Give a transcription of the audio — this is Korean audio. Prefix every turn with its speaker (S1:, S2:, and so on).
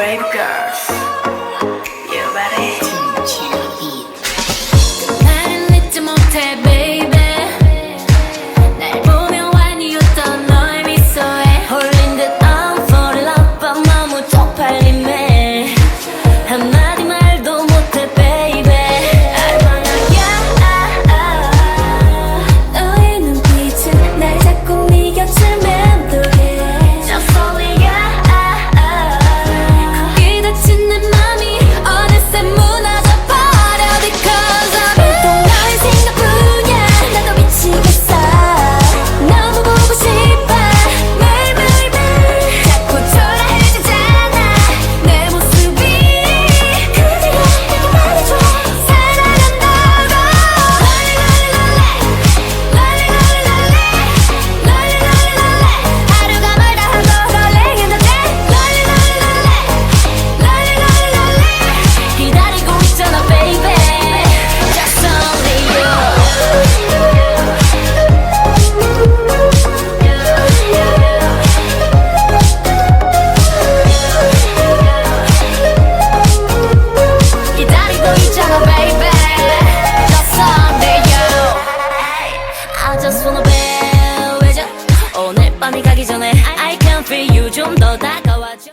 S1: brave
S2: girls.
S1: You ready?
S2: 오늘 밤이 가기 전에 I can feel you. 좀 더 다가와줘.